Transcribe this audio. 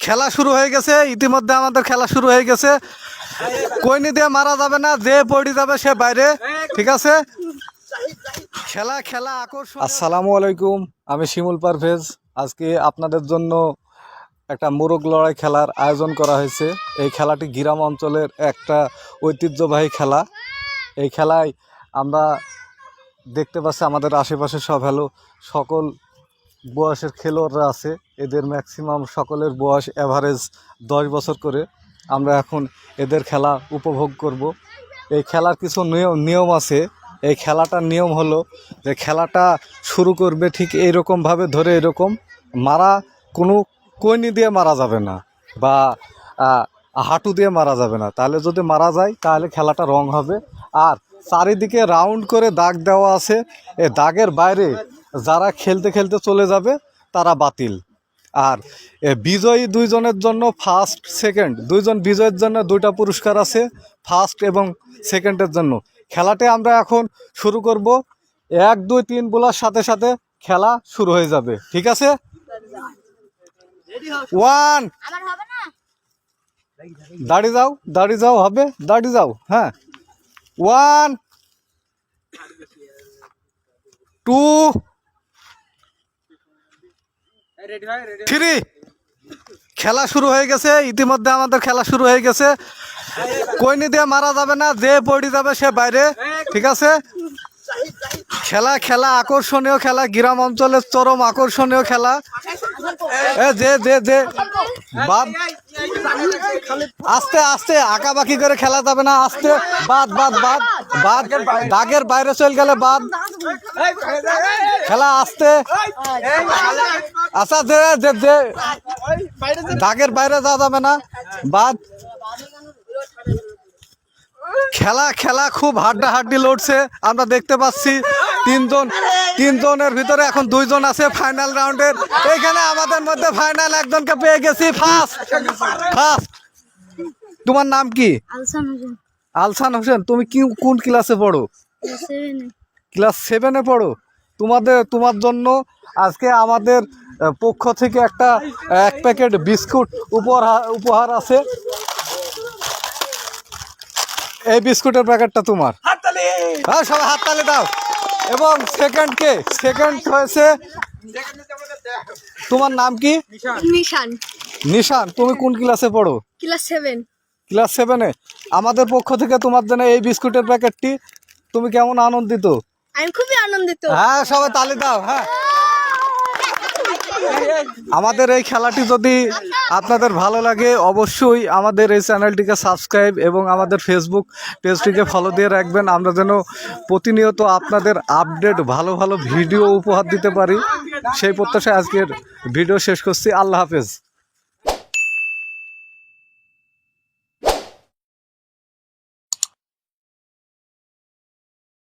খেলা শুরু হয়ে গেছে, ইতিমধ্যে আমাদের খেলা শুরু হয়ে গেছে। কইনি দিয়ে মারা যাবে না, যে পড়ে যাবে সে বাইরে, ঠিক আছে? খেলা খেলা আকর্ষণ আসসালামু আলাইকুম, আমি শিমুল পারভেজ। আজকে আপনাদের জন্য একটা মোরগ লড়াই খেলার আয়োজন করা হয়েছে। এই খেলাটি গ্রাম অঞ্চলের একটা ঐতিহ্যবাহী খেলা। এই খেলায় আমরা দেখতে পাচ্ছি, আমাদের আশেপাশে সব হ্যালো, সকল বয়সের খেলোয়াড়রা আছে। এদের ম্যাক্সিমাম সকলের বয়স অ্যাভারেজ দশ বছর করে। আমরা এখন এদের খেলা উপভোগ করব। এই খেলার কিছু নিয়ম নিয়ম আছে। এই খেলাটার নিয়ম হলো যে খেলাটা শুরু করবে ঠিক এইরকমভাবে ধরে এরকম। মারা কোনো কইনি দিয়ে মারা যাবে না বা হাঁটু দিয়ে মারা যাবে না। তাহলে যদি মারা যায় তাহলে খেলাটা রং হবে। আর চারিদিকে রাউন্ড করে দাগ দেওয়া আছে। এ দাগের বাইরে যারা খেলতে খেলতে চলে যাবে তারা বাতিল। আর বিজয়ী দুইজনের জন্য ফার্স্ট সেকেন্ড দুইজন বিজয়ের জন্য দুইটা পুরস্কার আছে ফার্স্ট এবং সেকেন্ডের জন্য। খেলাটি আমরা এখন শুরু করব। এক দুই তিন বলার সাথে সাথে খেলা শুরু হয়ে যাবে। ঠিক আছে? ওয়ান দাঁড়িয়ে যাও দাঁড়িয়ে যাও হবে দাঁড়িয়ে যাও হ্যাঁ। One two three. খেলা শুরু হয়ে গেছে, ইতিমধ্যে আমাদের খেলা শুরু হয়ে গেছে। কইনি দিয়ে মারা যাবে না, যে পড়ে যাবে সে বাইরে, ঠিক আছে? খেলা খেলা, আকর্ষণীয় খেলা, গ্রাম অঞ্চলের চরম আকর্ষণীয় খেলা। যে যে যে। বাদ। আস্তে আস্তে, আঁকাবাকি করে খেলা যাবে না, আস্তে। বাদ বাদ বাদ বাদ। দাগের বাইরে চলে গেলে বাদ। খেলা আসতে আচ্ছা যে যে দাগের বাইরে যাওয়া যাবে না। বাদ। খেলা খেলা খুব হাড্ডা হাড্ডি লড়ছে আমরা দেখতে পাচ্ছি। তিনজন তিনজনের ভিতরে এখন দুইজন আছে ফাইনাল রাউন্ডের এইখানে আমাদের মধ্যে ফাইনাল একজনকে পেয়ে গেছি ফার্স্ট ফার্স্ট তোমার নাম কি? আলসান হোসেন। আলসান হোসেন তুমি কি কোন ক্লাসে পড়ো? ক্লাস সেভেনে পড়ো। তোমাদের তোমার জন্য আজকে আমাদের পক্ষ থেকে একটা এক প্যাকেট বিস্কুট উপহার উপহার আছে। এই বিস্কুটের প্যাকেটটা তোমার। হ্যাঁ সবাই হাততালি দাও। এবং সেকেন্ড কে সেকেন্ড হয়েছে। তোমার নাম কি? নিশান। নিশান তুমি কোন ক্লাসে পড়ো? ক্লাস সেভেন ক্লাস সেভেনে আমাদের পক্ষ থেকে তোমার জন্য এই বিস্কুটের প্যাকেটটি। তুমি কেমন আনন্দিত? আমি খুবই আনন্দিত। হ্যাঁ সবাই তালি দাও হ্যাঁ। আমাদের এই খেলাটি যদি আপনাদের ভালো লাগে, অবশ্যই আমাদের এই চ্যানেলটিকে সাবস্ক্রাইব এবং আমাদের ফেসবুক পেজটিকে ফলো দিয়ে রাখবেন। আমরা যেন প্রতিনিয়ত আপনাদের আপডেট, ভালো ভালো ভিডিও উপহার দিতে পারি। সেই প্রত্যাশায় আজকের ভিডিও শেষ করছি। আল্লাহ হাফেজ।